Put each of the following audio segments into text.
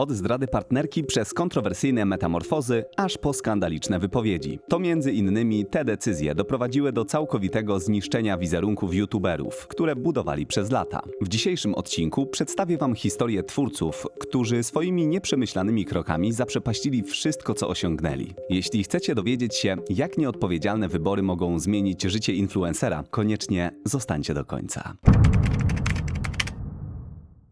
Od zdrady partnerki przez kontrowersyjne metamorfozy, aż po skandaliczne wypowiedzi. To między innymi te decyzje doprowadziły do całkowitego zniszczenia wizerunków youtuberów, które budowali przez lata. W dzisiejszym odcinku przedstawię wam historię twórców, którzy swoimi nieprzemyślanymi krokami zaprzepaścili wszystko, co osiągnęli. Jeśli chcecie dowiedzieć się, jak nieodpowiedzialne wybory mogą zmienić życie influencera, koniecznie zostańcie do końca.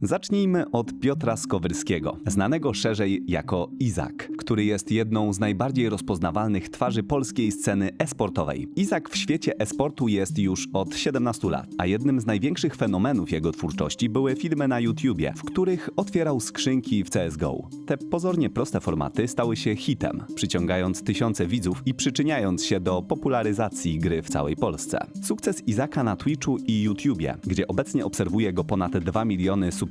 Zacznijmy od Piotra Skowyrskiego, znanego szerzej jako Izak, który jest jedną z najbardziej rozpoznawalnych twarzy polskiej sceny esportowej. Izak w świecie esportu jest już od 17 lat, a jednym z największych fenomenów jego twórczości były filmy na YouTubie, w których otwierał skrzynki w CSGO. Te pozornie proste formaty stały się hitem, przyciągając tysiące widzów i przyczyniając się do popularyzacji gry w całej Polsce. Sukces Izaka na Twitchu i YouTubie, gdzie obecnie obserwuje go ponad 2 miliony subskrybentów,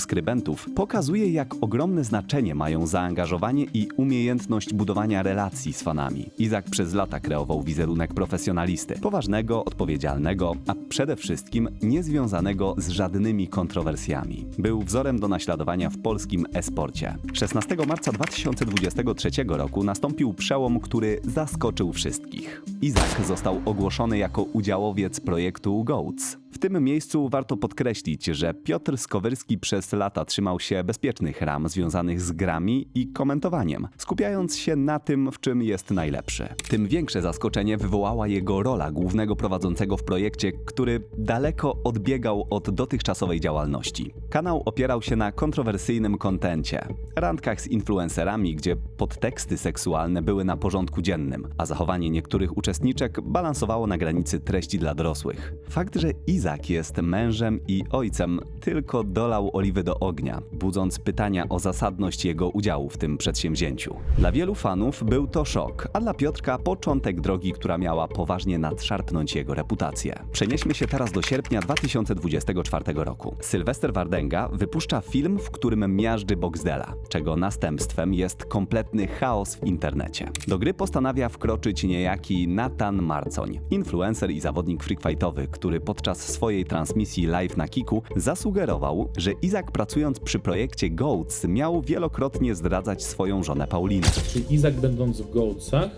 pokazuje jak ogromne znaczenie mają zaangażowanie i umiejętność budowania relacji z fanami. Izak przez lata kreował wizerunek profesjonalisty, poważnego, odpowiedzialnego, a przede wszystkim niezwiązanego z żadnymi kontrowersjami. Był wzorem do naśladowania w polskim e-sporcie. 16 marca 2023 roku nastąpił przełom, który zaskoczył wszystkich. Izak został ogłoszony jako udziałowiec projektu GOATS. W tym miejscu warto podkreślić, że Piotr Skowyrski przez lata trzymał się bezpiecznych ram związanych z grami i komentowaniem, skupiając się na tym, w czym jest najlepszy. Tym większe zaskoczenie wywołała jego rola głównego prowadzącego w projekcie, który daleko odbiegał od dotychczasowej działalności. Kanał opierał się na kontrowersyjnym kontencie, randkach z influencerami, gdzie podteksty seksualne były na porządku dziennym, a zachowanie niektórych uczestniczek balansowało na granicy treści dla dorosłych. Fakt, że Izak jest mężem i ojcem, tylko dolał oliwy do ognia, budząc pytania o zasadność jego udziału w tym przedsięwzięciu. Dla wielu fanów był to szok, a dla Piotrka początek drogi, która miała poważnie nadszarpnąć jego reputację. Przenieśmy się teraz do sierpnia 2024 roku. Sylwester Wardenga wypuszcza film, w którym miażdży Boxdela, czego następstwem jest kompletny chaos w internecie. Do gry postanawia wkroczyć niejaki Nathan Marcoń, influencer i zawodnik freakfightowy, który podczas swojej transmisji live na Kiku zasugerował, że Izak pracując przy projekcie Goats miał wielokrotnie zdradzać swoją żonę Paulinę. Czyli Izak będąc w Gołcach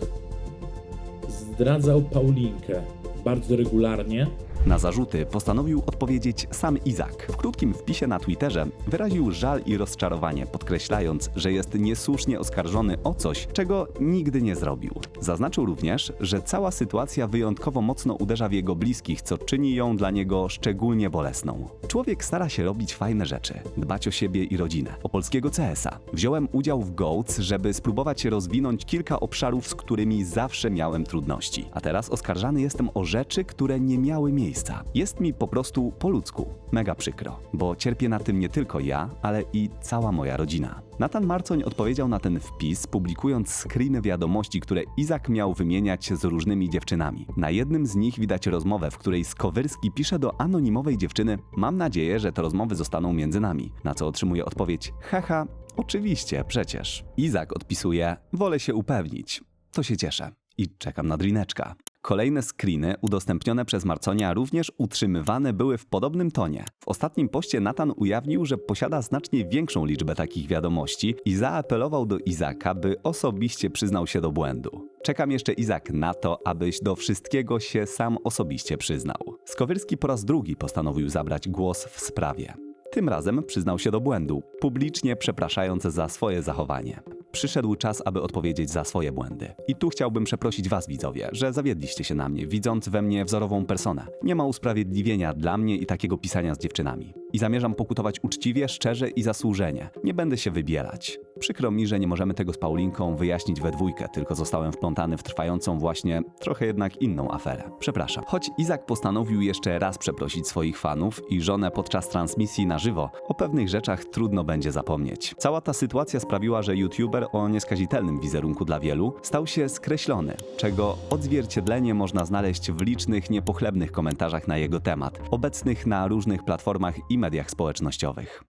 zdradzał Paulinkę bardzo regularnie. Na zarzuty postanowił odpowiedzieć sam Izak. W krótkim wpisie na Twitterze wyraził żal i rozczarowanie, podkreślając, że jest niesłusznie oskarżony o coś, czego nigdy nie zrobił. Zaznaczył również, że cała sytuacja wyjątkowo mocno uderza w jego bliskich, co czyni ją dla niego szczególnie bolesną. Człowiek stara się robić fajne rzeczy, dbać o siebie i rodzinę. O polskiego CS-a. Wziąłem udział w GOATS, żeby spróbować rozwinąć kilka obszarów, z którymi zawsze miałem trudności. A teraz oskarżany jestem o rzeczy, które nie miały miejsca. Jest mi po prostu po ludzku. Mega przykro, bo cierpię na tym nie tylko ja, ale i cała moja rodzina. Nathan Marcoń odpowiedział na ten wpis, publikując screeny wiadomości, które Izak miał wymieniać z różnymi dziewczynami. Na jednym z nich widać rozmowę, w której Skowyrski pisze do anonimowej dziewczyny: Mam nadzieję, że te rozmowy zostaną między nami. Na co otrzymuje odpowiedź: Haha, oczywiście, przecież. Izak odpisuje: Wolę się upewnić. To się cieszę. I czekam na drineczka. Kolejne screeny udostępnione przez Marconia również utrzymywane były w podobnym tonie. W ostatnim poście Nathan ujawnił, że posiada znacznie większą liczbę takich wiadomości i zaapelował do Izaka, by osobiście przyznał się do błędu. Czekam jeszcze Izak na to, abyś do wszystkiego się sam osobiście przyznał. Skowyrski po raz drugi postanowił zabrać głos w sprawie. Tym razem przyznał się do błędu, publicznie przepraszając za swoje zachowanie. Przyszedł czas, aby odpowiedzieć za swoje błędy. I tu chciałbym przeprosić Was, widzowie, że zawiedliście się na mnie, widząc we mnie wzorową personę. Nie ma usprawiedliwienia dla mnie i takiego pisania z dziewczynami. I zamierzam pokutować uczciwie, szczerze i zasłużenie. Nie będę się wybielać. Przykro mi, że nie możemy tego z Paulinką wyjaśnić we dwójkę, tylko zostałem wplątany w trwającą właśnie trochę jednak inną aferę. Przepraszam. Choć Izak postanowił jeszcze raz przeprosić swoich fanów i żonę podczas transmisji na żywo, o pewnych rzeczach trudno będzie zapomnieć. Cała ta sytuacja sprawiła, że youtuber o nieskazitelnym wizerunku dla wielu stał się skreślony, czego odzwierciedlenie można znaleźć w licznych niepochlebnych komentarzach na jego temat, obecnych na różnych platformach i mediach społecznościowych.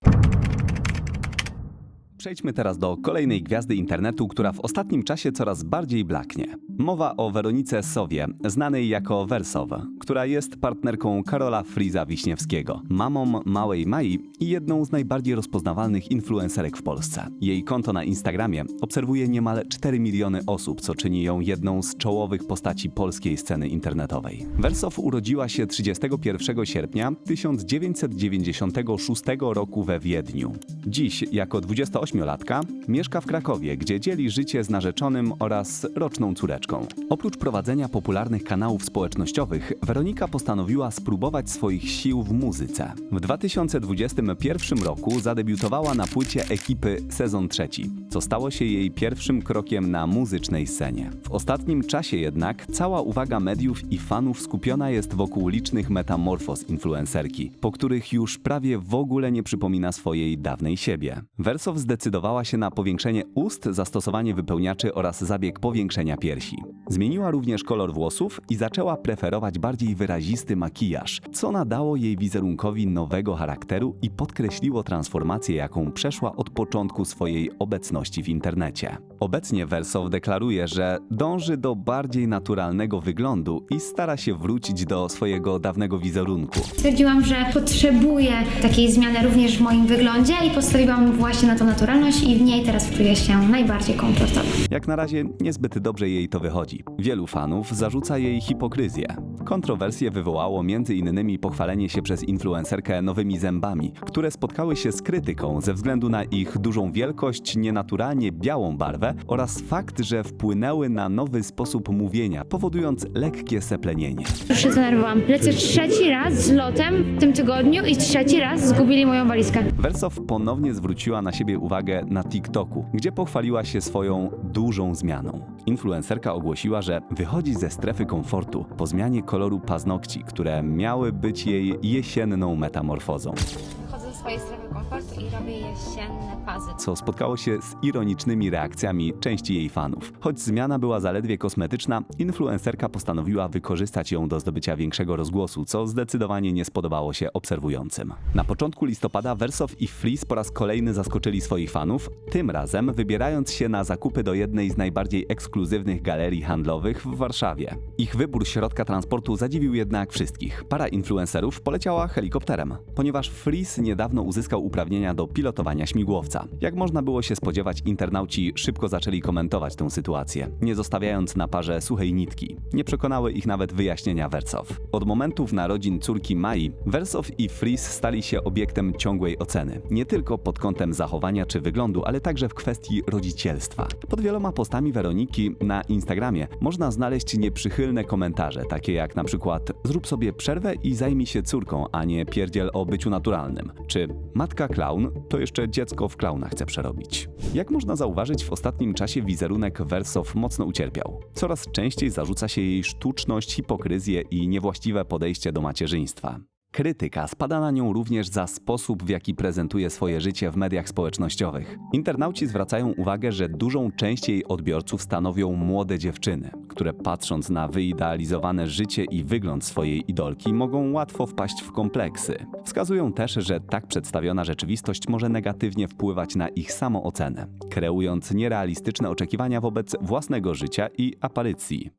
Przejdźmy teraz do kolejnej gwiazdy internetu, która w ostatnim czasie coraz bardziej blaknie. Mowa o Weronice Sowie, znanej jako Wersow, która jest partnerką Karola Friza Wiśniewskiego, mamą małej Mai i jedną z najbardziej rozpoznawalnych influencerek w Polsce. Jej konto na Instagramie obserwuje niemal 4 miliony osób, co czyni ją jedną z czołowych postaci polskiej sceny internetowej. Wersow urodziła się 31 sierpnia 1996 roku we Wiedniu. Dziś, jako 28-latka, mieszka w Krakowie, gdzie dzieli życie z narzeczonym oraz roczną córeczką. Oprócz prowadzenia popularnych kanałów społecznościowych, Weronika postanowiła spróbować swoich sił w muzyce. W 2021 roku zadebiutowała na płycie ekipy Sezon Trzeci, co stało się jej pierwszym krokiem na muzycznej scenie. W ostatnim czasie jednak cała uwaga mediów i fanów skupiona jest wokół licznych metamorfoz influencerki, po których już prawie w ogóle nie przypomina swojej dawnej siebie. Wersow zdecydowała się na powiększenie ust, zastosowanie wypełniaczy oraz zabieg powiększenia piersi. Zmieniła również kolor włosów i zaczęła preferować bardziej wyrazisty makijaż, co nadało jej wizerunkowi nowego charakteru i podkreśliło transformację, jaką przeszła od początku swojej obecności w internecie. Obecnie Wersow deklaruje, że dąży do bardziej naturalnego wyglądu i stara się wrócić do swojego dawnego wizerunku. Stwierdziłam, że potrzebuję takiej zmiany również w moim wyglądzie i postawiłam właśnie na tą naturalność i w niej teraz czuję się najbardziej komfortowo. Jak na razie niezbyt dobrze jej to wychodzi. Wielu fanów zarzuca jej hipokryzję. Kontrowersje wywołało m.in. pochwalenie się przez influencerkę nowymi zębami, które spotkały się z krytyką ze względu na ich dużą wielkość, nienaturalnie białą barwę oraz fakt, że wpłynęły na nowy sposób mówienia, powodując lekkie seplenienie. Już się zdenerwowałam. Lecę trzeci raz z lotem w tym tygodniu i trzeci raz zgubili moją walizkę. Wersow ponownie zwróciła na siebie uwagę na TikToku, gdzie pochwaliła się swoją dużą zmianą. Influencerka ogłosiła, że wychodzi ze strefy komfortu po zmianie koloru paznokci, które miały być jej jesienną metamorfozą. Wychodzę ze swojej strefy i robię jesienne fazy. co spotkało się z ironicznymi reakcjami części jej fanów. Choć zmiana była zaledwie kosmetyczna, influencerka postanowiła wykorzystać ją do zdobycia większego rozgłosu, co zdecydowanie nie spodobało się obserwującym. Na początku listopada Wersow i Fleece po raz kolejny zaskoczyli swoich fanów, tym razem wybierając się na zakupy do jednej z najbardziej ekskluzywnych galerii handlowych w Warszawie. Ich wybór środka transportu zadziwił jednak wszystkich. Para influencerów poleciała helikopterem, ponieważ Fleece niedawno uzyskał uprawnienia do pilotowania śmigłowca. Jak można było się spodziewać, internauci szybko zaczęli komentować tę sytuację, nie zostawiając na parze suchej nitki. Nie przekonały ich nawet wyjaśnienia Wersow. Od momentów narodzin córki Mai, Wersow i Fries stali się obiektem ciągłej oceny. Nie tylko pod kątem zachowania czy wyglądu, ale także w kwestii rodzicielstwa. Pod wieloma postami Weroniki na Instagramie można znaleźć nieprzychylne komentarze, takie jak na przykład zrób sobie przerwę i zajmij się córką, a nie pierdziel o byciu naturalnym. Czy matka klaun to jeszcze dziecko w klauna chce przerobić. Jak można zauważyć, w ostatnim czasie wizerunek Wersow mocno ucierpiał. Coraz częściej zarzuca się jej sztuczność, hipokryzję i niewłaściwe podejście do macierzyństwa. Krytyka spada na nią również za sposób, w jaki prezentuje swoje życie w mediach społecznościowych. Internauci zwracają uwagę, że dużą część jej odbiorców stanowią młode dziewczyny, które patrząc na wyidealizowane życie i wygląd swojej idolki mogą łatwo wpaść w kompleksy. Wskazują też, że tak przedstawiona rzeczywistość może negatywnie wpływać na ich samoocenę, kreując nierealistyczne oczekiwania wobec własnego życia i aparycji.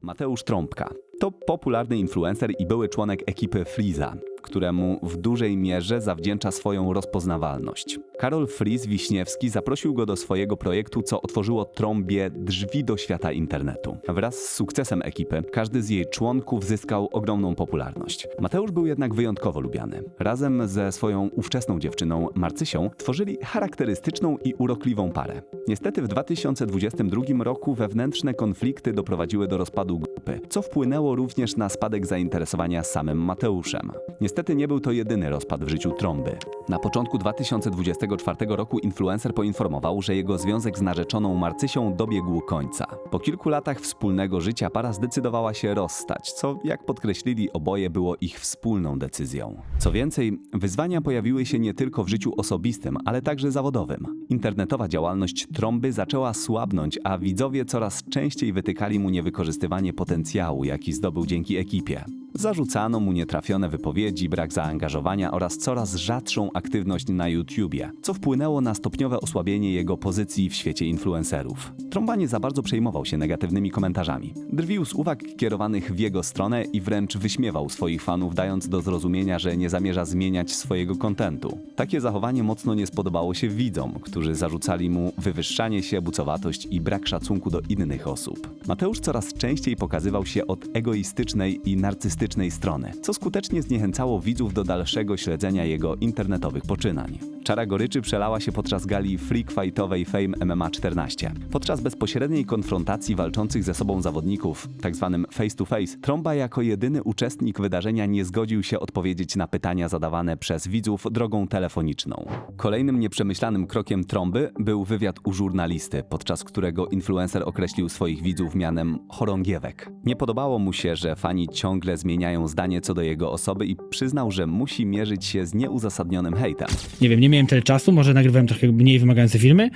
Mateusz Trąbka to popularny influencer i były członek ekipy Freeza, któremu w dużej mierze zawdzięcza swoją rozpoznawalność. Karol Friz Wiśniewski zaprosił go do swojego projektu, co otworzyło Trąbie drzwi do świata internetu. Wraz z sukcesem ekipy, każdy z jej członków zyskał ogromną popularność. Mateusz był jednak wyjątkowo lubiany. Razem ze swoją ówczesną dziewczyną Marcysią tworzyli charakterystyczną i urokliwą parę. Niestety w 2022 roku wewnętrzne konflikty doprowadziły do rozpadu grupy, co wpłynęło również na spadek zainteresowania samym Mateuszem. Niestety nie był to jedyny rozpad w życiu Trąby. Na początku 2024 roku influencer poinformował, że jego związek z narzeczoną Marcysią dobiegł końca. Po kilku latach wspólnego życia para zdecydowała się rozstać, co jak podkreślili oboje było ich wspólną decyzją. Co więcej, wyzwania pojawiły się nie tylko w życiu osobistym, ale także zawodowym. Internetowa działalność Trąby zaczęła słabnąć, a widzowie coraz częściej wytykali mu niewykorzystywanie potencjału, jaki zdobył dzięki ekipie. Zarzucano mu nietrafione wypowiedzi, brak zaangażowania oraz coraz rzadszą aktywność na YouTubie, co wpłynęło na stopniowe osłabienie jego pozycji w świecie influencerów. Tromba nie za bardzo przejmował się negatywnymi komentarzami. Drwił z uwag kierowanych w jego stronę i wręcz wyśmiewał swoich fanów, dając do zrozumienia, że nie zamierza zmieniać swojego kontentu. Takie zachowanie mocno nie spodobało się widzom, którzy zarzucali mu wywyższanie się, bucowatość i brak szacunku do innych osób. Mateusz coraz częściej pokazywał się od egoistycznej i narcystycznej strony, co skutecznie zniechęcało widzów do dalszego śledzenia jego internetowych poczynań. Czara goryczy przelała się podczas gali freak fightowej Fame MMA 14. Podczas bezpośredniej konfrontacji walczących ze sobą zawodników, tzw. face to face, Tromba jako jedyny uczestnik wydarzenia nie zgodził się odpowiedzieć na pytania zadawane przez widzów drogą telefoniczną. Kolejnym nieprzemyślanym krokiem Tromby był wywiad u żurnalisty, podczas którego influencer określił swoich widzów mianem chorągiewek. Nie podobało mu się, że fani ciągle zmieniają zdanie co do jego osoby i przyznał, że musi mierzyć się z nieuzasadnionym hejtem. nie wiem, nie miałem tyle czasu, może nagrywałem trochę mniej wymagające filmy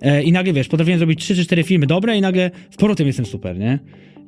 e, i nagle, wiesz, potrafiłem zrobić 3 czy 4 filmy dobre i nagle z powrotem jestem super, nie?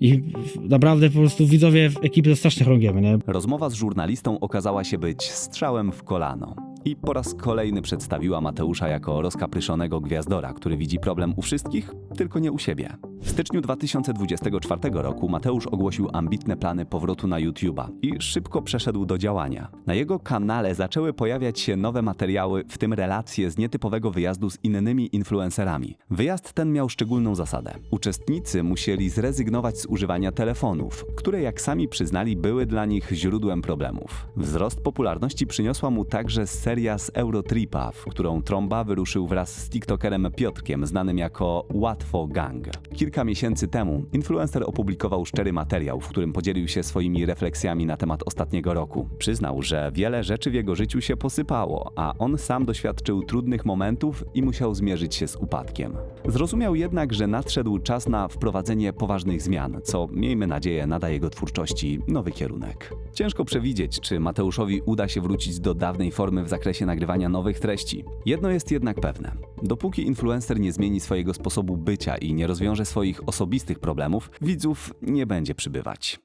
I w- naprawdę po prostu widzowie w ekipy to strasznie chrągiemy, nie? Rozmowa z żurnalistą okazała się być strzałem w kolano. I po raz kolejny przedstawiła Mateusza jako rozkapryszonego gwiazdora, który widzi problem u wszystkich, tylko nie u siebie. W styczniu 2024 roku Mateusz ogłosił ambitne plany powrotu na YouTube'a i szybko przeszedł do działania. Na jego kanale zaczęły pojawiać się nowe materiały, w tym relacje z nietypowego wyjazdu z innymi influencerami. Wyjazd ten miał szczególną zasadę. Uczestnicy musieli zrezygnować z używania telefonów, które jak sami przyznali były dla nich źródłem problemów. Wzrost popularności przyniosła mu także seria z Eurotripa, w którą Tromba wyruszył wraz z TikTokerem Piotrkiem, znanym jako Łatwo Gang. Kilka miesięcy temu influencer opublikował szczery materiał, w którym podzielił się swoimi refleksjami na temat ostatniego roku. Przyznał, że wiele rzeczy w jego życiu się posypało, a on sam doświadczył trudnych momentów i musiał zmierzyć się z upadkiem. Zrozumiał jednak, że nadszedł czas na wprowadzenie poważnych zmian, co miejmy nadzieję nada jego twórczości nowy kierunek. Ciężko przewidzieć, czy Mateuszowi uda się wrócić do dawnej formy w zakresie nagrywania nowych treści. Jedno jest jednak pewne. Dopóki influencer nie zmieni swojego sposobu bycia i nie rozwiąże swoich osobistych problemów, widzów nie będzie przybywać.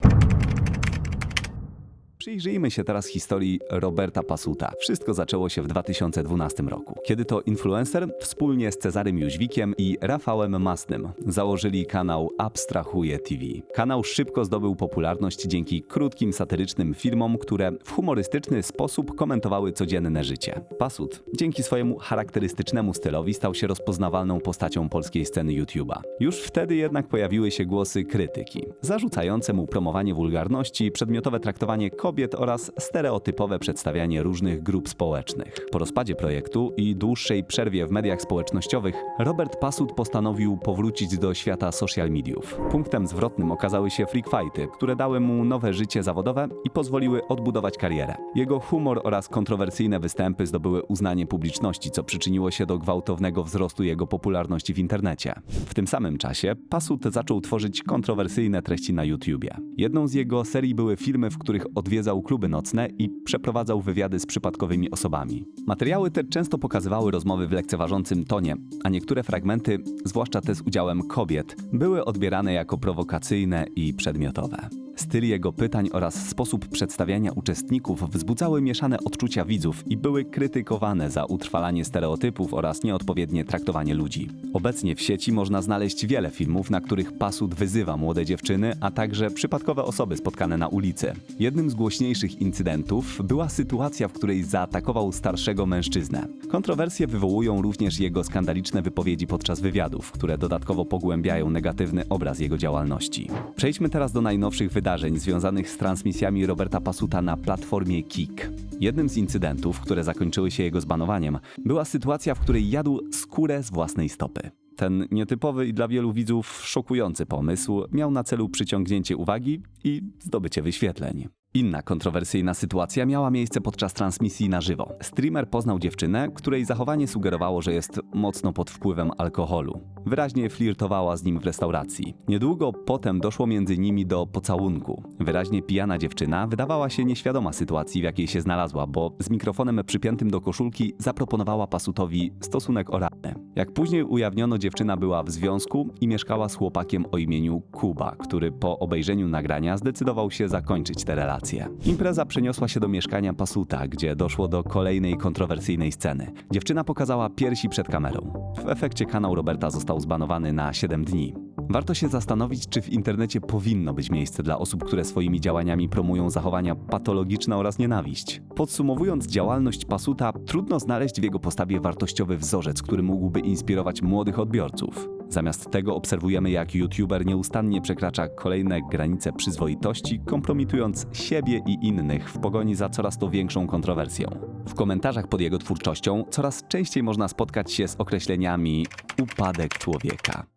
Przyjrzyjmy się teraz historii Roberta Pasuta. Wszystko zaczęło się w 2012 roku, kiedy to influencer wspólnie z Cezarym Jóźwikiem i Rafałem Masnym założyli kanał Abstrahuje TV. Kanał szybko zdobył popularność dzięki krótkim satyrycznym filmom, które w humorystyczny sposób komentowały codzienne życie. Pasut dzięki swojemu charakterystycznemu stylowi stał się rozpoznawalną postacią polskiej sceny YouTube'a. Już wtedy jednak pojawiły się głosy krytyki, zarzucające mu promowanie wulgarności, przedmiotowe traktowanie kobiet oraz stereotypowe przedstawianie różnych grup społecznych. Po rozpadzie projektu i dłuższej przerwie w mediach społecznościowych, Robert Pasut postanowił powrócić do świata social mediów. Punktem zwrotnym okazały się freak fighty, które dały mu nowe życie zawodowe i pozwoliły odbudować karierę. Jego humor oraz kontrowersyjne występy zdobyły uznanie publiczności, co przyczyniło się do gwałtownego wzrostu jego popularności w internecie. W tym samym czasie Pasut zaczął tworzyć kontrowersyjne treści na YouTubie. Jedną z jego serii były filmy, w których odwiedzał kluby nocne i przeprowadzał wywiady z przypadkowymi osobami. Materiały te często pokazywały rozmowy w lekceważącym tonie, a niektóre fragmenty, zwłaszcza te z udziałem kobiet, były odbierane jako prowokacyjne i przedmiotowe. Styl jego pytań oraz sposób przedstawiania uczestników wzbudzały mieszane odczucia widzów i były krytykowane za utrwalanie stereotypów oraz nieodpowiednie traktowanie ludzi. Obecnie w sieci można znaleźć wiele filmów, na których Pasut wyzywa młode dziewczyny, a także przypadkowe osoby spotkane na ulicy. Jednym z głośniejszych incydentów była sytuacja, w której zaatakował starszego mężczyznę. Kontrowersje wywołują również jego skandaliczne wypowiedzi podczas wywiadów, które dodatkowo pogłębiają negatywny obraz jego działalności. Przejdźmy teraz do najnowszych wydarzeń związanych z transmisjami Roberta Pasuta na platformie Kik. Jednym z incydentów, które zakończyły się jego zbanowaniem, była sytuacja, w której jadł skórę z własnej stopy. Ten nietypowy i dla wielu widzów szokujący pomysł miał na celu przyciągnięcie uwagi i zdobycie wyświetleń. Inna kontrowersyjna sytuacja miała miejsce podczas transmisji na żywo. Streamer poznał dziewczynę, której zachowanie sugerowało, że jest mocno pod wpływem alkoholu. Wyraźnie flirtowała z nim w restauracji. Niedługo potem doszło między nimi do pocałunku. Wyraźnie pijana dziewczyna wydawała się nieświadoma sytuacji, w jakiej się znalazła, bo z mikrofonem przypiętym do koszulki zaproponowała Pasutowi stosunek oralny. Jak później ujawniono, dziewczyna była w związku i mieszkała z chłopakiem o imieniu Kuba, który po obejrzeniu nagrania zdecydował się zakończyć tę relację. Impreza przeniosła się do mieszkania Pasuta, gdzie doszło do kolejnej kontrowersyjnej sceny. Dziewczyna pokazała piersi przed kamerą. W efekcie kanał Roberta został zbanowany na 7 dni. Warto się zastanowić, czy w internecie powinno być miejsce dla osób, które swoimi działaniami promują zachowania patologiczne oraz nienawiść. Podsumowując działalność Pasuta, trudno znaleźć w jego postawie wartościowy wzorzec, który mógłby inspirować młodych odbiorców. Zamiast tego obserwujemy, jak youtuber nieustannie przekracza kolejne granice przyzwoitości, kompromitując siebie i innych w pogoni za coraz to większą kontrowersją. W komentarzach pod jego twórczością coraz częściej można spotkać się z określeniami upadek człowieka.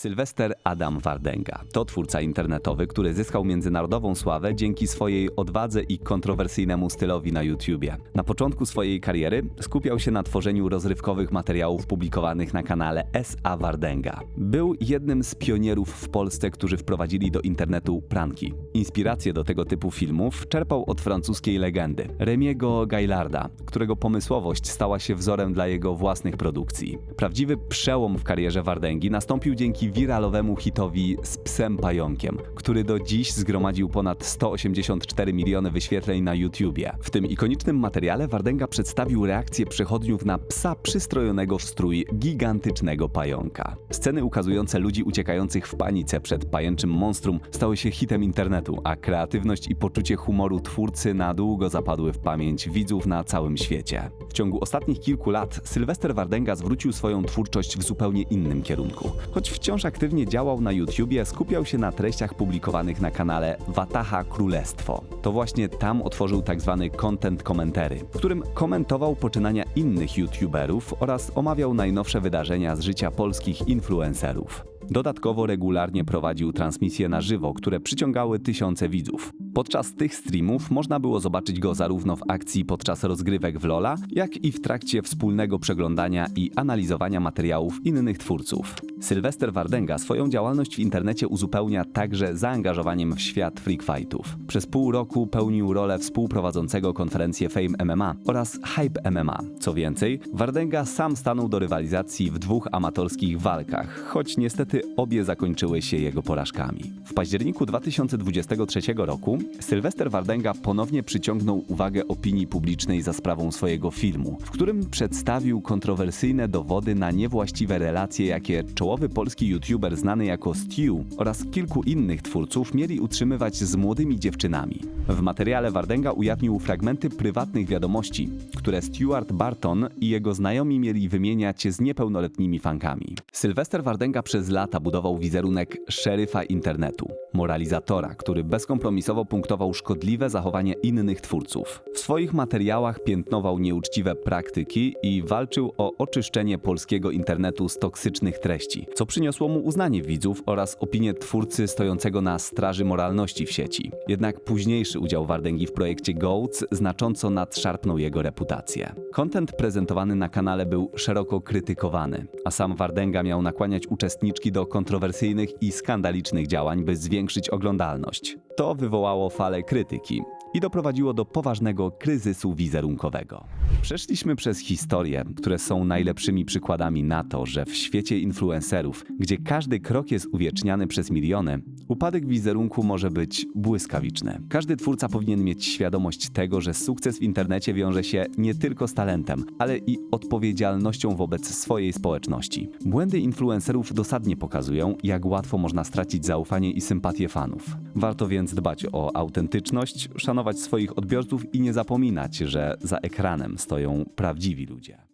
Sylwester Adam Wardenga to twórca internetowy, który zyskał międzynarodową sławę dzięki swojej odwadze i kontrowersyjnemu stylowi na YouTubie. Na początku swojej kariery skupiał się na tworzeniu rozrywkowych materiałów publikowanych na kanale S.A. Wardenga. Był jednym z pionierów w Polsce, którzy wprowadzili do internetu pranki. Inspirację do tego typu filmów czerpał od francuskiej legendy Remiego Gaillarda, którego pomysłowość stała się wzorem dla jego własnych produkcji. Prawdziwy przełom w karierze Wardęgi nastąpił dzięki wiralowemu hitowi z psem pająkiem, który do dziś zgromadził ponad 184 miliony wyświetleń na YouTubie. W tym ikonicznym materiale Wardęga przedstawił reakcję przechodniów na psa przystrojonego w strój gigantycznego pająka. Sceny ukazujące ludzi uciekających w panice przed pajęczym monstrum stały się hitem internetu, a kreatywność i poczucie humoru twórcy na długo zapadły w pamięć widzów na całym świecie. W ciągu ostatnich kilku lat Sylwester Wardęga zwrócił swoją twórczość w zupełnie innym kierunku. Choć wciąż aktywnie działał na YouTubie, skupiał się na treściach publikowanych na kanale Wataha Królestwo. To właśnie tam otworzył tzw. content komentary, w którym komentował poczynania innych YouTuberów oraz omawiał najnowsze wydarzenia z życia polskich influencerów. Dodatkowo regularnie prowadził transmisje na żywo, które przyciągały tysiące widzów. Podczas tych streamów można było zobaczyć go zarówno w akcji podczas rozgrywek w Lola, jak i w trakcie wspólnego przeglądania i analizowania materiałów innych twórców. Sylwester Wardęga swoją działalność w internecie uzupełnia także zaangażowaniem w świat freak fightów. Przez pół roku pełnił rolę współprowadzącego konferencję Fame MMA oraz Hype MMA. Co więcej, Wardęga sam stanął do rywalizacji w dwóch amatorskich walkach, choć niestety obie zakończyły się jego porażkami. W październiku 2023 roku Sylwester Wardęga ponownie przyciągnął uwagę opinii publicznej za sprawą swojego filmu, w którym przedstawił kontrowersyjne dowody na niewłaściwe relacje, jakie czołowy polski youtuber znany jako Stew oraz kilku innych twórców mieli utrzymywać z młodymi dziewczynami. W materiale Wardęga ujawnił fragmenty prywatnych wiadomości, które Stuart Barton i jego znajomi mieli wymieniać z niepełnoletnimi fankami. Sylwester Wardęga przez lata budował wizerunek szeryfa internetu, moralizatora, który bezkompromisowo punktował szkodliwe zachowanie innych twórców. W swoich materiałach piętnował nieuczciwe praktyki i walczył o oczyszczenie polskiego internetu z toksycznych treści, co przyniosło mu uznanie widzów oraz opinię twórcy stojącego na straży moralności w sieci. Jednak późniejszy udział Wardęgi w projekcie Goats znacząco nadszarpnął jego reputację. Content prezentowany na kanale był szeroko krytykowany, a sam Wardęga miał nakłaniać uczestniczki do kontrowersyjnych i skandalicznych działań, by zwiększyć oglądalność. To wywołało falę krytyki i doprowadziło do poważnego kryzysu wizerunkowego. Przeszliśmy przez historie, które są najlepszymi przykładami na to, że w świecie influencerów, gdzie każdy krok jest uwieczniany przez miliony, upadek wizerunku może być błyskawiczny. Każdy twórca powinien mieć świadomość tego, że sukces w internecie wiąże się nie tylko z talentem, ale i odpowiedzialnością wobec swojej społeczności. Błędy influencerów dosadnie pokazują, jak łatwo można stracić zaufanie i sympatię fanów. Warto więc dbać o autentyczność, szanować swoich odbiorców i nie zapominać, że za ekranem stoją prawdziwi ludzie.